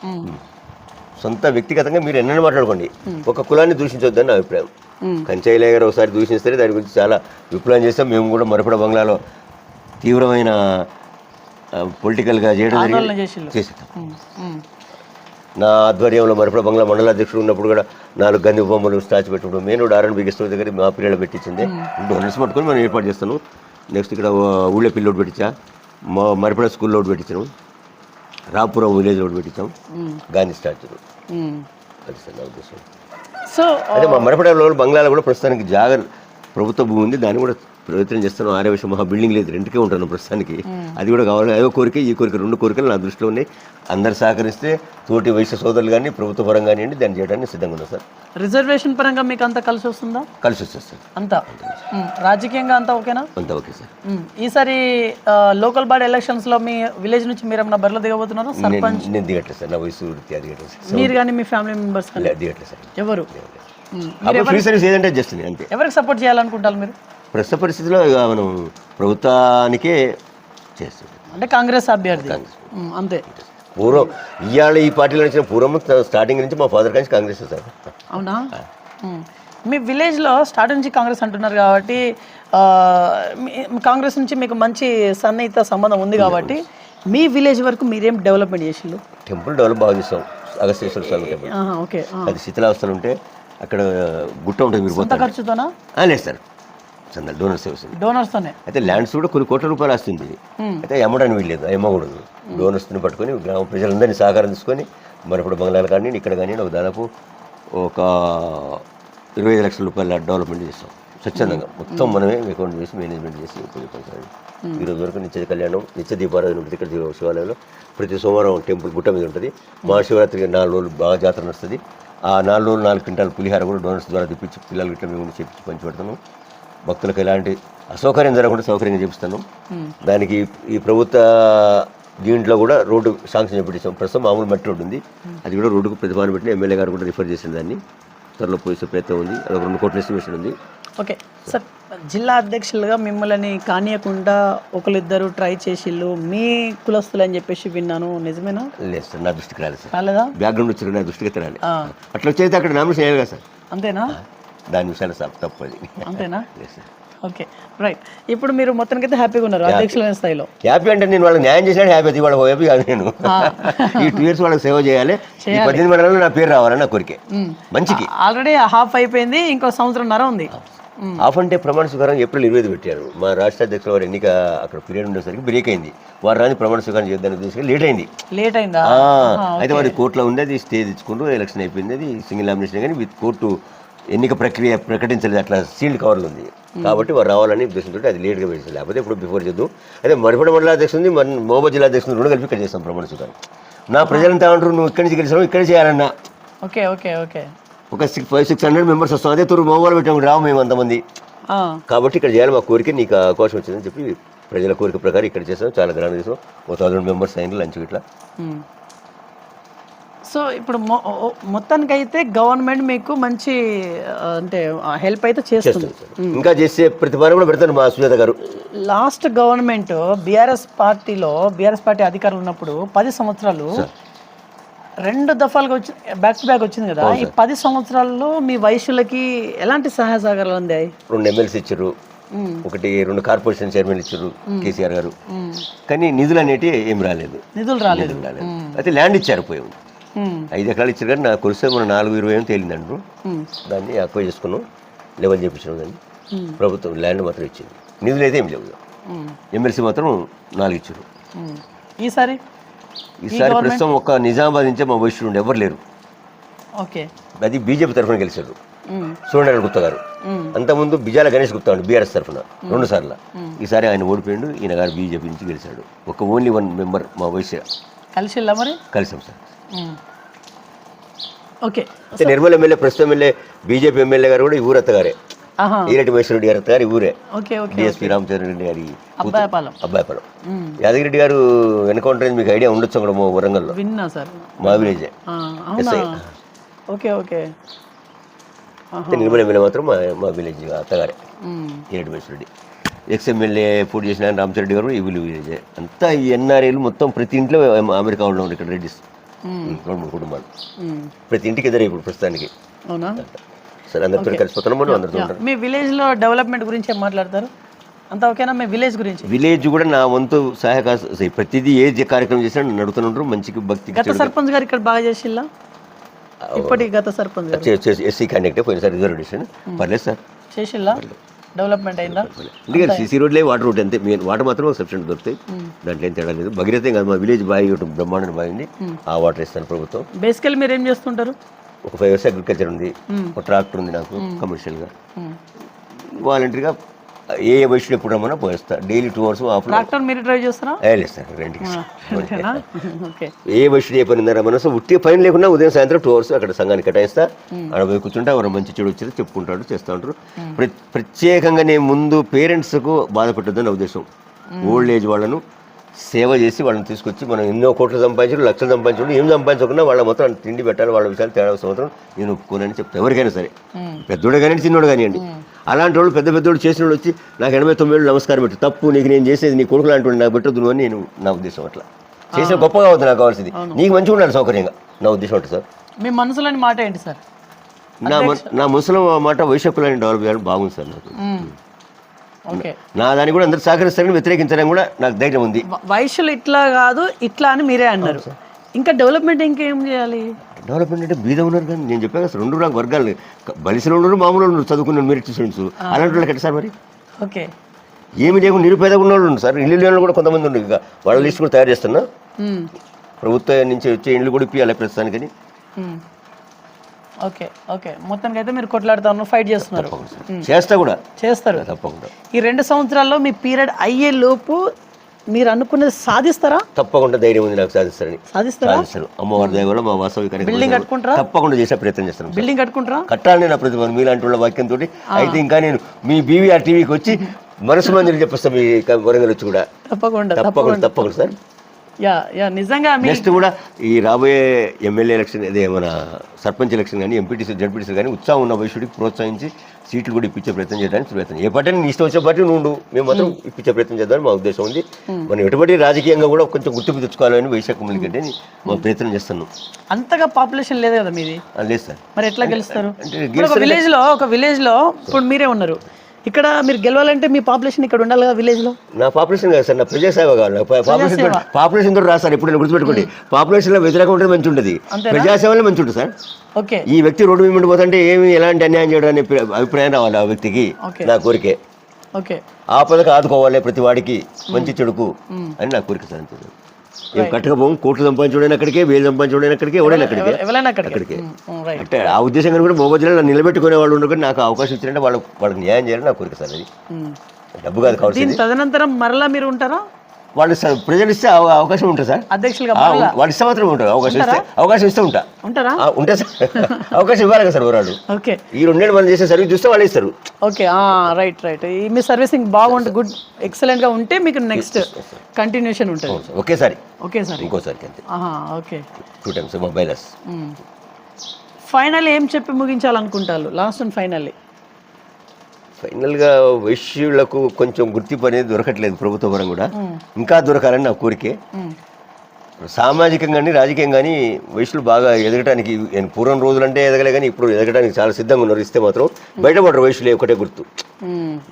సొంత వ్యక్తిగతంగా మీరు ఎన్నైనా మాట్లాడుకోండి. ఒక కులాన్ని దూషించొద్దని నా అభిప్రాయం. కంచైలయ్య గారు ఒకసారి దూషిస్తే దాని గురించి చాలా విప్లవం చేస్తాం మేము కూడా మరపడ బంగ్లాలో తీవ్రమైన పొలిటికల్గా చేయడం ఉమ్, నా ఆధ్వర్యంలో మరపడ బంగ్లా మండల అధ్యక్షుడు ఉన్నప్పుడు కూడా నాలుగు గంది బొమ్మలు స్టాచ్యూ పెట్టుకుంటూ నేను కూడా ఆర్ఎన్ బిగిస్తున్న దగ్గర మా పిల్లలు పెట్టించింది. డోనర్స్ పట్టుకొని మనం ఏర్పాటు చేస్తాను. నెక్స్ట్ ఇక్కడ ఊళ్ళో పిల్లి ఒకటి పెట్టించా. మా మరిపడ స్కూల్లో ఒకటి పెట్టించాను. రాపురం విలేజ్ ఒకటి పెట్టించాం. గాంధీ స్టాచ్యూ. అది సార్ నా ఉద్దేశం. సో అదే మా మరపడలో బంగ్లాలో కూడా ప్రస్తుతానికి జాగర్ ప్రభుత్వ భూమి ఉంది. దాన్ని కూడా ప్రయత్నం చేస్తాను ఆర్యవేశం మహా బిల్డింగ్ లేదు. రెంట్కే ఉంటాను ప్రస్తుతానికి. అది కూడా కావాలి. అదో కోరిక ఈ కోరిక రెండు కోరికలు నా దృష్టిలో ఉన్నాయి. అందరు సహకరిస్తే తోటి వైశ్య సోదరులు కానీ ప్రభుత్వ పరం కానివ్వండి దాన్ని చేయడానికి సిద్ధంగా ఉన్నాం సార్. రిజర్వేషన్ పరంగా మీకు అంతా కలిసి వస్తుందా? కలిసి వస్తుంది సార్. అంతా? రాజకీయంగా అంతా ఓకేనా? అంతా ఓకే సార్. ఈసారి లోకల్ బాడీ ఎలక్షన్స్లో మీ విలేజ్ నుంచి మీరు ఏమన్నా బరిలో దిగబోతున్నారు? నేను నేను దిగట్లేదు సార్. నా వయసు దిగట్లేదు సార్. మీరు కానీ మీ ఫ్యామిలీ మెంబర్స్ కానీ? దిగట్లేదు సార్. ఎవరు? ఉమ్, అప్పుడు ఫ్రీ సర్వీస్ ఏదంటే జస్ట్ అంతే. ఎవరికి సపోర్ట్ చేయాలనుకుంటారు మీరు? ప్రస్తుత పరిస్థితిలో ఇక మనం ప్రభుత్వానికే చేస్తాం అంటే కాంగ్రెస్ అభ్యర్థి. అంతే. పూర్వం ఇవాళ ఈ పార్టీలో వచ్చిన పూర్వం స్టార్టింగ్ నుంచి మా ఫాదర్ కానీ కాంగ్రెస్ సార్. అవునా. మీ విలేజ్లో స్టార్ట్ నుంచి కాంగ్రెస్ అంటున్నారు కాబట్టి కాంగ్రెస్ నుంచి మీకు మంచి సన్నిహిత సంబంధం ఉంది కాబట్టి మీ విలేజ్ వరకు మీరేం డెవలప్మెంట్ చేసిళ్ళు? టెంపుల్ డెవలప్ బాగా చేస్తాం. Agasteshwara Swamy temple okay. అది శిథిలావస్థలు ఉంటే అక్కడ గుట్ట ఉంటుంది మీరు ఖర్చుతోనా? లేదు సార్. చందా డోనర్స్ వస్తుంది డోనర్స్తోనే అయితే ల్యాండ్స్ కూడా కొన్ని కోట్ల రూపాయలు వస్తుంది ఇది. అయితే అమ్మడానికి వీల్లేదు అమ్మకూడదు. డోనర్స్ని పట్టుకొని గ్రామ ప్రజలందరినీ సహకారం తీసుకొని మరి ఇప్పుడు బంగ్లాలు కానీ ఇక్కడ కానీ ఒక దాదాపు ఒక ఇరవై ఐదు లక్షల రూపాయల డెవలప్మెంట్ చేస్తాం స్వచ్ఛందంగా. మొత్తం మనమే అకౌంట్ చేసి మేనేజ్మెంట్ చేసి ఈ రోజు వరకు నిత్య కళ్యాణం నిత్య దీపారాధన ఉంటుంది ఇక్కడ శివ- శివాలయంలో. ప్రతి సోమవారం టెంపుల్ గుట్ట మీద ఉంటుంది. మహాశివరాత్రికి నాలుగు రోజులు బాగా జాతర నడుస్తుంది. ఆ నాలుగు రోజులు నాలుగు క్వింటాల పులిహార కూడా డోనర్స్ ద్వారా తెప్పించి పిల్లలు ఇట్లా మేము చెప్పించి పంచి పెడతాము భక్తులకు ఎలాంటి అసౌకర్యం జరగకుండా సౌకర్యంగా చేపిస్తాను దానికి ఈ ప్రభుత్వ దీంట్లో కూడా రోడ్డు శాంక్షన్ చేపించాం ప్రస్తుతం మామూలు మట్టి రోడ్డు ఉంది. అది కూడా రోడ్డుకు ప్రతిపాదన పెట్టిన ఎమ్మెల్యే గారు కూడా రిఫర్ చేసిన దాన్ని త్వరలో పోలీసు ప్రయత్నం ఉంది. అది ఒక రెండు కోట్ల ఎస్టిమేషన్ ఉంది. ఓకే. సార్ జిల్లా అధ్యక్షులుగా మిమ్మల్ని కానియకుండా ఒకరిద్దరు ట్రై చేసిళ్ళు. మీ కులస్తులు అని చెప్పేసి విన్నాను. నిజమేనా? లేదు సార్ నా దృష్టికి రాలేదు సార్. రాలేదా? బ్యాక్గ్రౌండ్ వచ్చి నా దృష్టికి రాలేదు. అట్లా వచ్చేది అక్కడ నామినేషన్ వేయాలి కదా సార్. అంతేనా? దాని విషయాలు సార్ తప్పు అది అంతేనా ఓకే రైట్ ఇప్పుడు మీరు మొత్తానికైతే హ్యాపీగా ఉన్నారు అధ్యక్షులైన స్థాయిలో. హ్యాపీ అంటే నేను వాళ్ళకి న్యాయం చేసినట్టు హ్యాపీ అది వాళ్ళకి హ్యాపీ కాదు నేను. ఈ టూ ఇయర్స్ వాళ్ళకి సేవ చేయాలి. ఈ పద్దెనిమిది మండలంలో నా పేరు రావాలని నా కోరికే. మంచికి. ఆల్రెడీ హాఫ్ అయిపోయింది ఇంకో సంవత్సరంన్నర ఉంది. మ్మ్. ఆఫ్ అంటే ప్రమాణ స్వీకారం ఏప్రిల్ ఇరవై ఐదు పెట్టారు. మా రాష్ట్ర అధ్యక్షుల వారి ఎన్నిక అక్కడ పీరియడ్ ఉండేసరికి బ్రేక్ అయింది. వారు రాని ప్రమాణ స్వీకారం చేద్దాన్ని ఉద్దేశంగా లేట్ అయింది. లేట్ అయిందా? అయితే వారి కోర్టులో ఉంది అది స్టే తెచ్చుకుంటూ ఎలక్షన్ అయిపోయింది అది సింగిల్ నామినేషన్ కానీ విత్ కోర్టు ఎన్నిక ప్రక్రియ ప్రకటించలేదు. అట్లా సీల్డ్ కవర్లు ఉంది. కాబట్టి వారు రావాలని ఉద్దేశంతో అది లేట్గా వేసింది లేకపోతే ఇప్పుడు బిఫోర్ చేద్దాం. అదే మరిపడ మండల అధ్యక్షుడు మన మోబా జిల్లా అధ్యక్షుడు రెండు కలిపి ఇక్కడ చేస్తాం ప్రమాణ స్వీకారం. నా ప్రజలంతా అంటారు? నువ్వు ఇక్కడి నుంచి గెలిచావు ఇక్కడ చేయాలన్నా. Okay okay okay. ఒక six five six hundred members వస్తాం. అదే తూరు మోబాలు పెట్టాము రావు మేము అంతమంది. కాబట్టి ఇక్కడ చేయాలి మా కోరిక నీకు అవకాశం వచ్చిందని చెప్పి ప్రజల కోరిక ప్రకారం ఇక్కడ చేసాం చాలా గ్రాండ్ చేసాం ఒక థౌసండ్ మెంబర్స్ అయిన లంచ్ ఇట్లా. సో ఇప్పుడు మొ- ఓ- మొత్తానికైతే గవర్నమెంట్ మీకు మంచి అంటే హెల్ప్ అయితే చేస్తుంది. ఇంకా చేసే ప్రతిపాదన కూడా పెడతాను మా సుజాత గారు. లాస్ట్ గవర్నమెంట్ బీఆర్ఎస్ పార్టీలో బీఆర్ఎస్ పార్టీ అధికారులు ఉన్నప్పుడు పది సంవత్సరాలు రెండు దఫాలుగా వచ్చి బ్యాక్ టు బ్యాక్ వచ్చింది కదా. ఈ పది సంవత్సరాల్లో మీ వయసులకి ఎలాంటి సహాయ సహకారాలు అందాయి? రెండు ఎమ్మెల్సీ ఇచ్చారు. ఒకటి రెండు కార్పొరేషన్ చైర్మన్ ఇచ్చారు కేసీఆర్ గారు. కానీ నిధులు అనేటివి ఏం రాలేదు. నిధులు రాలేదు. అయితే ల్యాండ్ ఇచ్చారు పోయి. మ్మ్. ఐదు ఎకరాలు ఇచ్చారు కానీ నాకు కొలిస్తే మన నాలుగు ఇరవై ఏం తేలిందంటారు మ్మ్. దాన్ని ఎక్కువ చేసుకున్నాం. లెవెల్ చేయించాం దాన్ని. ప్రభుత్వం ల్యాండ్ మాత్రం ఇచ్చింది. నిధులు అయితే ఏం లేవు. మ్మ్. ఎమ్మెల్సీ మాత్రం నాలుగు ఇచ్చారు. ఈసారి? ఈసారి ప్రస్తుతం ఒక నిజామాబాద్ నుంచే మా ఉండే. ఎవరు లేరు. ఓకే. అది బీజేపీ తరఫున గెలిచారు. సూర్యనారాయణ గుప్తా గారు. అంతకుముందు బిజాల గణేష్ గుప్తా అండి బీఆర్ఎస్ తరఫున. రెండు సార్లు. ఈసారి ఆయన ఓడిపోయిండు. ఈయన గారు బీజేపీ నుంచి గెలిచాడు. ఒక ఓన్లీ వన్ మెంబర్ మా వయసు మరి? కలిసాం సార్. ఓకే అయితే నిర్మల్ ఎమ్మెల్యే ప్రస్తుతం ఎమ్మెల్యే బీజేపీ ఎమ్మెల్యే గారు కూడా ఈ ఊరు అత్తగారే. ఈరెడ్డి మహేశ్వరరెడ్డి గారు అత్తగారు ఈ ఊరే. డిఎస్పీ రామచంద్ర రెడ్డి గారి అబ్బాయపాలెం. ఉమ్. యాదగిరెడ్డి గారు ఎన్కౌంటర్ మీకు ఐడియా ఉండొచ్చు అక్కడ మా వరంగల్లో. విన్నా సార్. మా విలేజే. ఓకే ఓకే నిర్మల్ ఎమ్మెల్యే మాత్రం మా మా విలేజ్ అత్తగారే. ఉమ్. ఈరెడ్డి మహేశ్వరరెడ్డి ఎక్స్ ఎమ్మెల్యే పోటీ చేసిన రామచంద్ర గారు ఈ విలు విలేజే. అంతా ఈ ఎన్ఆర్ఏలు మొత్తం ప్రతి ఇంట్లో అమెరికా వాళ్ళు ఇక్కడ రెడ్డిస్. రెండు మూడు కుటుంబాలు. ప్రతి ఇంటికి ఎదురే ఇప్పుడు ప్రస్తుతానికి. అవునా? సరే అందరితో కలిసిపోతున్నాం మనం అందరితో మీ విలేజ్లో డెవలప్మెంట్ గురించి ఏం మాట్లాడతారు? అంతా ఓకేనా? మీ విలేజ్ గురించి? విలేజ్ కూడా నా వంతు సహాయక ప్రతిదీ ఏ కార్యక్రమం చేసినా నడుతుంటారు మంచికి భక్తికి గత సర్పంచ్ గారు ఇక్కడ బాగా చేసిల్లా? ఇప్పటి గత సర్పంచ్ ఎస్సీ క్యాండిడేట్ పోయినసారి రిజర్వేషన్. పర్లేదు సార్. చేసిల్లా? డెవలప్మెంట్ అయిందా? ఎందుకంటే సీసీ రోడ్లే వాటర్ రోడ్ అంతే. మెయిన్ వాటర్ మాత్రం సబ్సిడెంట్ దొరుకుతాయి దాంట్లో ఏం తేడా లేదు. భగీరథం కాదు మా విలేజ్ బావి ఒకటి బ్రహ్మాండ బావి ఉంది. ఆ వాటర్ ఇస్తాను ప్రభుత్వం. బేసికల్ మీరు ఏం చేస్తుంటారు? ఒక ఫైవ్ ఇయర్స్ అగ్రికల్చర్ ఉంది. ఒక ట్రాక్టర్ ఉంది నాకు కమర్షియల్గా. వాలంటరీగా ఏ వయసులో ఎప్పుడు రమ్మన్నా పోయిస్తా daily two hours of tractor మీరు డ్రైవ్ చేస్తారా? సార్ రెండుకి ఏ వయసులో ఏ పని ఉందా మనసు ఉట్టి పని లేకుండా ఉదయం సాయంత్రం టూ అవర్స్ అక్కడ సంఘానికి కేటాయిస్తా. ఆడ పోయి కూర్చుంటే ఎవరు మంచి చెడు వచ్చేది చెప్పుకుంటాడు చేస్తూ ఉంటారు. ప్ర- ప్రత్యేకంగా నేను ముందు పేరెంట్స్కు బాధ పెట్టొద్దని ఉద్దేశం. ఓల్డ్ ఏజ్ వాళ్ళను సేవ చేసి వాళ్ళని తీసుకొచ్చి మనం ఎన్నో కోట్లు సంపాదించడం లక్షలు సంపాదించడం ఏం సంపాదించకుండా వాళ్ళ మొత్తం తిండి పెట్టాలి వాళ్ళ విషయాలు తేడా సంవత్సరం నేను ఒప్పుకోనని చెప్తాను ఎవరికైనా సరే. పెద్దోడు కానీ చిన్నోడు కానివ్వండి. అలాంటి వాళ్ళు పెద్ద పెద్దోడు చేసిన వాళ్ళు వచ్చి నాకు ఎనభై తొమ్మిది ఏళ్ళు నమస్కారం పెట్టు. తప్పు నీకు నేను చేసేది నీ కొడుకు లాంటి నాకు పెట్టొద్దు అని నేను నా ఉద్దేశం అట్లా. చేసిన గొప్పగా అవుతుంది నాకు కావాల్సింది. నీకు మంచిగా ఉండాలి సౌకర్యంగా. నా ఉద్దేశం అంటే సార్. మీ మనసులోని మాట ఏంటి సార్? నా నా ముసలం మాట వైశ్యకులని డెవలప్ చేయాలని బాగుంది సార్ నాకు. నా దాన్ని కూడా అందరు సహకరిస్తారని వ్యతిరేకించడం కూడా నాకు ధైర్యం ఉంది. వయసులు ఇట్లా కాదు ఇట్లా అని మీరే అన్నారు. ఇంకా డెవలప్మెంట్ ఇంకేం చేయాలి? డెవలప్మెంట్ అంటే బీద ఉన్నారు కానీ నేను చెప్పాను కదా రెండు నాకు వర్గాలు. బలిసిన ఉన్నారు మామూలు ఉన్నారు చదువుకున్న మెరిట్ స్టూడెంట్స్ అలాంటి వాళ్ళకి ఎట్లా సార్ మరి? ఓకే. ఏమి లేకుండా నిరుపేదగా ఉన్న వాళ్ళు ఉన్నారు సార్. ఇల్లు లేని కూడా కొంతమంది ఉన్నారు ఇక వాళ్ళ లిస్ట్ కూడా తయారు చేస్తున్నా. ప్రభుత్వం నుంచి వచ్చే ఇండ్లు కూడా ఇప్పియాలి ప్రస్తుతానికని ఉమ్. Okay okay. మొత్తానికి అయితే మీరు కొట్లాడుతా ఉన్నారు ఫైట్ చేస్తున్నారు. చేస్తా కూడా. చేస్తారు. తప్పకుండా. ఈ రెండు సంవత్సరాల్లో మీ పీరియడ్ అయ్యే లోపు మీరు అనుకున్నది సాధిస్తారా? తప్పకుండా ధైర్యం ఉంది నాకు సాధిస్తారని. సాధిస్తారా? అమ్మవారి దయ వల్ల మా వాస్తవిక బిల్డింగ్ కట్టుకుంటారా? తప్పకుండా చేసే ప్రయత్నం చేస్తాను బిల్డింగ్ కట్టుకుంటారా? కట్టాలని నా ప్రతిభ మీలాంటి వాళ్ళ వాక్యంతో అయితే ఇంకా నేను మీ బీవీఆర్ టీవీకి వచ్చి మనసు మందిని చెప్పేస్తా మీ వరంగల్ వచ్చి కూడా. తప్పకుండా తప్పకుండా. తప్పకుండా సార్. యా యా నిజంగా నెక్స్ట్ కూడా ఈ రాబోయే ఎమ్మెల్యే ఎలక్షన్ అదే మన సర్పంచ్ ఎలక్షన్ కానీ ఎంపీటీసీ జడ్పీటీసీ కానీ ఉత్సాహం ఉన్న వయసుడికి ప్రోత్సహించి సీట్లు కూడా ఇప్పించే ప్రయత్నం చేయడానికి ప్రయత్నం. ఏ పార్టీ నీ ఇష్టం వచ్చే పార్టీ నుండు మేము మాత్రం ఇప్పించే ప్రయత్నం చేద్దామని మా ఉద్దేశం ఉంది. మనం ఎటువంటి రాజకీయంగా కూడా కొంచెం గుర్తింపు తెచ్చుకోవాలని వైశాఖ ముందుకంటే మా ప్రయత్నం చేస్తున్నాం. అంతగా పాపులేషన్ లేదు కదా మీది? లేదు సార్. మరి ఎట్లా గెలుస్తారు? అంటే ఇప్పుడు ఒక విలేజ్లో ఒక విలేజ్లో ఇప్పుడు మీరే ఉన్నారు. ఇక్కడ మీరు గెలవాలంటే మీ పాపులేషన్ ఇక్కడ ఉండాలి కదా విలేజ్లో? నా పాపులేషన్ కాదు సార్ నా ప్రజాసేవ కావాలి పాపులేషన్ పాపులేషన్ తోటి రాస్తారు ఎప్పుడు నేను గుర్తుపెట్టుకోండి. పాపులేషన్లో వ్యతిరేకం ఉంటే మంచి ఉంటుంది ప్రజాసేవలో మంచి ఉంటుంది సార్. ఓకే. ఈ వ్యక్తి రోడ్డు మీద పోతుంటే ఏమి ఎలాంటి అన్యాయం చేయడం అనే ప్ర- అభిప్రాయం రావాలి ఆ వ్యక్తికి. నా కోరికే. ఓకే. ఆపదకు ఆదుకోవాలి ప్రతి వాడికి మంచి చెడుకు అని నా కోరిక సార్. ఏం కట్టకపోం కోట్లు సంపాదించడం అక్కడికే వేలు సంపాదించడం అక్కడికే ఎవడైనా అక్కడికే? అక్కడికి. అంటే ఆ ఉద్దేశంగా కూడా మోగ జిల్లాలో నిలబెట్టుకునే వాళ్ళు ఉండరు నాకు అవకాశం ఇచ్చినట్టే వాళ్ళకి వాళ్ళకి న్యాయం చేయాలని నా కోరిక సార్ అది. డబ్బు కాదు దీని తదనంతరం మరలా మీరు ఉంటారా? వాళ్ళు ప్రజలు ఇస్తే అవ- అవకాశం ఉంటుంది సార్. అధ్యక్షులుగా వాళ్ళు ఇస్తే మాత్రం ఉంటారు అవకాశం ఇస్తే అవకాశం ఇస్తే ఉంటా. ఉంటారా? ఉంటే సార్. అవకాశం ఇవ్వాలి కదా సార్ ఎవరాడు ఓకే. ఈ రెండేళ్ళు మనం చేసే సర్వీస్ చూస్తే వాళ్ళు ఇస్తారు. Okay right right. మీ సర్వీసింగ్ బాగుంటుంది గుడ్ ఎక్సలెంట్గా ఉంటే మీకు నెక్స్ట్ కంటిన్యూషన్ ఉంటుంది. ఒకేసారి. Okay sir. ఇంకోసారికి అంతే. ఆహా ఓకే. టూ టైమ్స్ మొబైలస్ ఫైనల్ ఏం చెప్పి ముగించాలనుకుంటారు? లాస్ట్ అండ్ ఫైనల్లీ ఫైనల్గా వైశ్యులకు కొంచెం గుర్తింపు అనేది దొరకట్లేదు ప్రభుత్వ పరం కూడా. ఇంకా దొరకాలని నా కోరికే. సామాజికంగా కానీ రాజకీయం కానీ వయసులు బాగా ఎదగటానికి నేను పూర్వం రోజులంటే ఎదగలే కానీ ఇప్పుడు ఎదగడానికి చాలా సిద్ధంగా ఉన్నారు. ఇస్తే మాత్రం బయటపడరు వయసులే ఒకటే గుర్తు.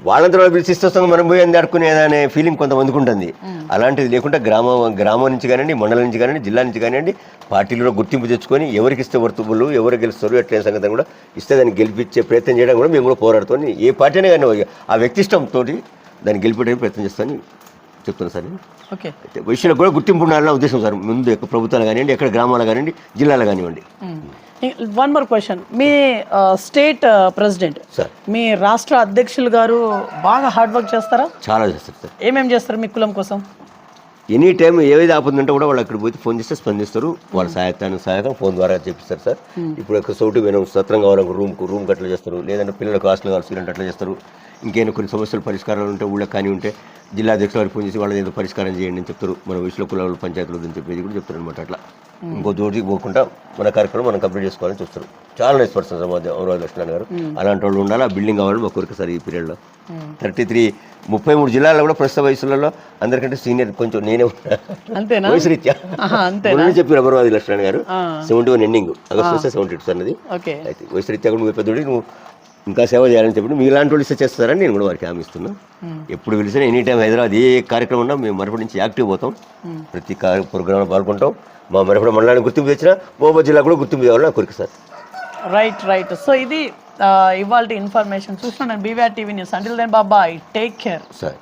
వాళ్ళంతా వాళ్ళు పిలిచి ఇస్తాం మనం పోయి అంది అనే ఫీలింగ్ కొంతమందికి ఉంటుంది. అలాంటిది లేకుండా గ్రామం గ్రామం నుంచి కానివ్వండి మండలం నుంచి కానివ్వండి జిల్లా నుంచి కానివ్వండి పార్టీలో గుర్తింపు తెచ్చుకొని ఎవరికి ఇస్తే వర్తుబులు ఎవరు గెలుస్తారు ఎట్లే సంగతి కూడా ఇస్తే దాన్ని గెలిపించే ప్రయత్నం చేయడం కూడా మేము కూడా పోరాడుతాం ఏ పార్టీ అయినా కానీ ఆ వ్యక్తి ఇష్టంతో దాన్ని గెలిపించడానికి ప్రయత్నం చేస్తానని చెప్తున్నాను సార్. ఓకే. వైశ్యులకు కూడా గుర్తింపు ఉండాలన్న ఉద్దేశం సార్. ముందు ఎక్కడ ప్రభుత్వాలు కానివ్వండి ఎక్కడ గ్రామాలు కానివ్వండి జిల్లాలు కానివ్వండి. One more question. మీ స్టేట్ ప్రెసిడెంట్ సార్. మీ రాష్ట్ర అధ్యక్షులు గారు బాగా హార్డ్ వర్క్ చేస్తారా? చాలా చేస్తారు సార్. ఏమేం చేస్తారు మీ కులం కోసం? ఎనీ టైం ఏది ఆపదంటే కూడా వాళ్ళు అక్కడ పోయి ఫోన్ చేస్తే స్పందిస్తారు. వాళ్ళ సహాయతాన్ని సహాయకం ఫోన్ ద్వారా చెప్పిస్తారు సార్. ఇప్పుడు ఒక సౌటు పోయినా సత్రం కావాలనుకో రూమ్కు రూమ్కి అట్లా చేస్తారు. లేదంటే పిల్లలకు హాస్టల్ కావాలి అట్లా చేస్తారు. ఇంకేమైనా కొన్ని సమస్యలు పరిష్కారాలు ఉంటే ఊళ్ళకి కానీ ఉంటే జిల్లా అధ్యక్షులు వారికి ఫోన్ చేసి వాళ్ళని ఏదో పరిష్కారం చేయండి అని చెప్తారు. మన వయసులో కులాలు పంచాయతీలు అని చెప్పేది కూడా చెప్తారు అనమాట అట్లా. ఇంకో జోడికి పోకుండా మన కార్యక్రమం మనం కంప్లీట్ చేసుకోవాలని చూస్తారు చాలా నైస్ పర్సన్ అమరావతి లక్ష్మణ్ గారు. అలాంటి వాళ్ళు ఉండాలి? ఆ బిల్డింగ్ కావాలని మా కోరిక సార్ ఈ పీరియడ్లో థర్టీ త్రీ ముప్పై మూడు జిల్లాల్లో కూడా ప్రస్తుత వయసులలో అందరికంటే సీనియర్ కొంచెం నేనే. అంతేనా? వయసు రీత్యా. చెప్పారు అమరావతి లక్ష్మణ్ గారు. సెవెంటీ వన్ ఎండింగ్ ఆగస్ట్ వస్తే సెవెంటీ టూ అన్నది అయితే వయసు రీత్యా కూడా నువ్వు పెద్దోడి నువ్వు ఇంకా సేవ చేయాలని చెప్పి మీలాంటి వాళ్ళు ఇస్తే చేస్తారని నేను కూడా వారికి హామీ ఇస్తున్నా. ఎప్పుడు పిలిచినా ఎనీ టైం హైదరాబాద్ ఏ కార్యక్రమం ఉన్నా మేము మరపటి నుంచి యాక్టివ్ పోతాం. ప్రతి కార్య ప్రోగ్రాంలో పాల్గొంటాం. మా మరపడి మండలానికి గుర్తింపు తెచ్చినా మహబూబ్ జిల్లా కూడా గుర్తింపు తేవాలని నా కోరిక సార్. రైట్ రైట్ సో ఇది ఇవాళ ఇన్ఫర్మేషన్ చూసిన నేను BVR TV news until then బాబాయ్ టేక్ కేర్ సార్